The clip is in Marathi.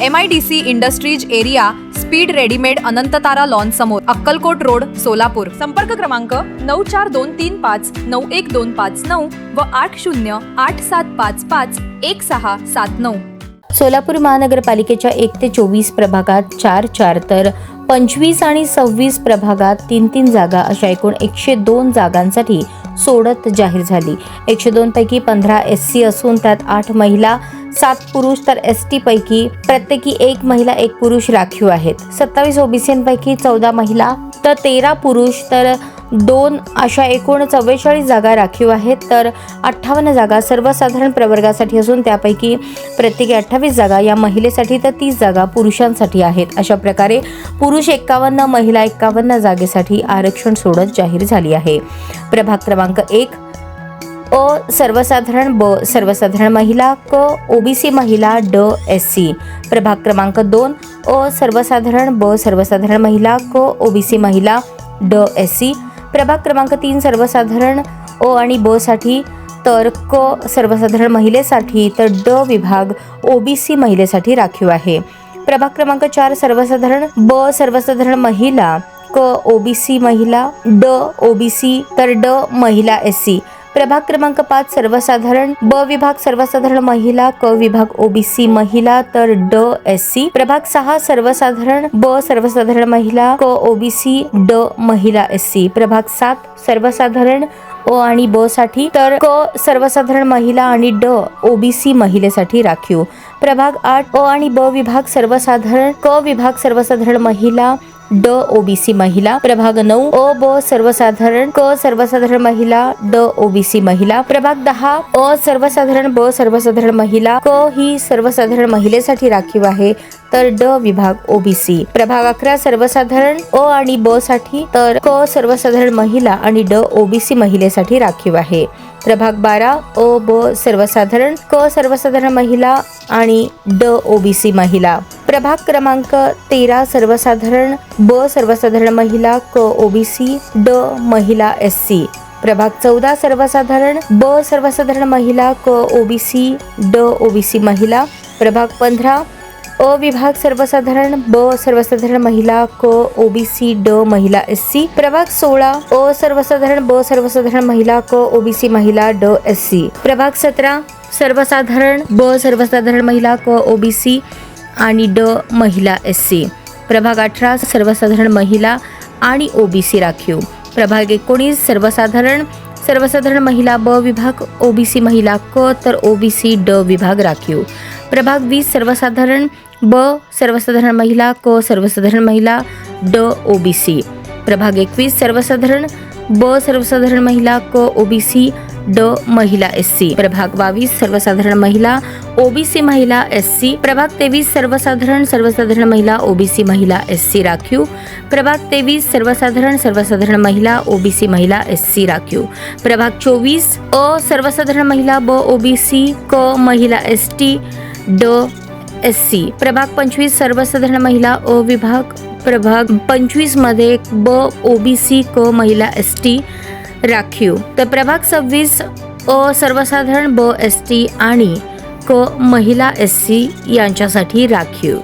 M I D C industries area speed readymade Anantatara lawn समोर अक्कलकोट रोड सोलापूर. संपर्क क्रमांक नऊ चार दोन तीन पाच नऊ एक दोन पाच नऊ व आठ शून्य आठ सात पाच पाच एक सहा सात नऊ. सोलापूर महानगरपालिकेच्या एक ते चोवीस प्रभागात चार चार तर पंचवीस आणि सव्वीस प्रभागात तीन तीन जागा अशा एकूण एकशे दोन जागांसाठी सोडत जाहीर झाली. एकशे दोन पैकी पंधरा एस सी असून त्यात आठ महिला सात पुरुष तर एस टी पैकी प्रत्येकी एक महिला एक पुरुष राखीव आहेत. सत्तावीस ओबीसींपैकी चौदा महिला तर तेरा पुरुष तर दोन अशा एकूण चव्वेचाळीस जागा राखीव आहेत. तर अठ्ठावन्न जागा सर्वसाधारण प्रवर्गासाठी असून त्यापैकी प्रत्येकी अठ्ठावीस जागा या महिलेसाठी तर तीस जागा पुरुषांसाठी आहेत. अशा प्रकारे पुरुष एक्कावन्न महिला एक्कावन्न जागेसाठी आरक्षण सोडत जाहीर झाली आहे. प्रभाग क्रमांक एक अ सर्वसाधारण ब सर्वसाधारण महिला क ओबीसी महिला ड एस सी. प्रभाग क्रमांक दोन अ सर्वसाधारण ब सर्वसाधारण महिला क ओबीसी महिला ड एस सी. प्रभाग क्रमांक तीन सर्वसाधारण अ आणि ब साठी तर क सर्वसाधारण महिलेसाठी तर ड विभाग ओबीसी महिलेसाठी राखीव आहे. प्रभाग क्रमांक चार सर्वसाधारण ब सर्वसाधारण महिला क ओबीसी महिला ड ओबीसी तर ड महिला एस सी. प्रभाग क्रमांक पाच सर्वसाधारण. ब विभाग सर्वसाधारण महिला क विभाग ओबीसी महिला तर ड एस सी प्रभाग सहा सर्वसाधारण. ब सर्वसाधारण महिला क ओबीसी ड महिला एस सी प्रभाग सात सर्वसाधारण. ओ आणि ब साठी तर क सर्वसाधारण महिला आणि ड ओबीसी महिलेसाठी राखीव. प्रभाग आठ अ आणि ब विभाग सर्वसाधारण. क विभाग सर्वसाधारण महिला ड ओबीसी महिला. प्रभाग नऊ अ ब सर्वसाधारण क सर्वसाधारण महिला. ड ओबीसी महिला. प्रभाग दहा अ सर्वसाधारण ब सर्वसाधारण महिला. क ही सर्वसाधारण महिलेसाठी राखीव आहे. तर ड विभाग ओबीसी प्रभाग अकरा सर्वसाधारण अ आणि ब साठी तर क सर्वसाधारण महिला आणि ड ओबीसी महिलेसाठी राखीव आहे. प्रभाग बारा अ ब सर्वसाधारण क सर्वसाधारण महिला आणि ड ओबीसी महिला. प्रभाग क्रमांक तेरा सर्वसाधारण ब सर्वसाधारण महिला क ओबीसी ड महिला एस सी प्रभाग चौदा सर्वसाधारण ब सर्वसाधारण महिला क ओबीसी ड ओबीसी महिला. प्रभाग पंधरा अ विभाग सर्वसाधारण ब सर्वसाधारण महिला क ओबीसी ड महिला एस सी प्रभाग सोळा अ सर्वसाधारण ब सर्वसाधारण महिला क ओबीसी महिला ड एस सी प्रभाग सतरा सर्वसाधारण ब सर्वसाधारण महिला क ओबीसी आणि ड महिला एस सी. प्रभाग अठरा सर्वसाधारण महिला आणि ओबीसी राखीव. प्रभाग एकोणीस सर्वसाधारण सर्वसाधारण महिला ब विभाग ओबीसी महिला क तर ओबीसी ड विभाग राखीव. प्रभाग वीस सर्वसाधारण ब सर्वसाधारण महिला क सर्वसाधारण महिला ड ओबीसी प्रभाग एकवीस सर्वसाधारण ब सर्वसाधारण महिला क ओबीसी ड महिला एस सी. प्रभाग बावीस सर्वसाधारण महिला ओबीसी महिला एस सी प्रभाग तेवीस सर्वसाधारण सर्वसाधारण महिला ओबीसी महिला एस सी राखीव प्रभाग तेवीस सर्वसाधारण सर्वसाधारण महिला ओबीसी महिला एस सी राखीव प्रभाग चोवीस अ सर्वसाधारण महिला ब ओबीसी क महिला एस टी ड एस सी प्रभाग पंचवीस सर्वसाधारण महिला अ विभाग प्रभाग पंचवीसमध्ये ब ओबीसी क महिला एस टी राखीव तर प्रभाग सव्वीस अ सर्वसाधारण ब एस टी आणि क महिला एस सी यांच्यासाठी राखीव.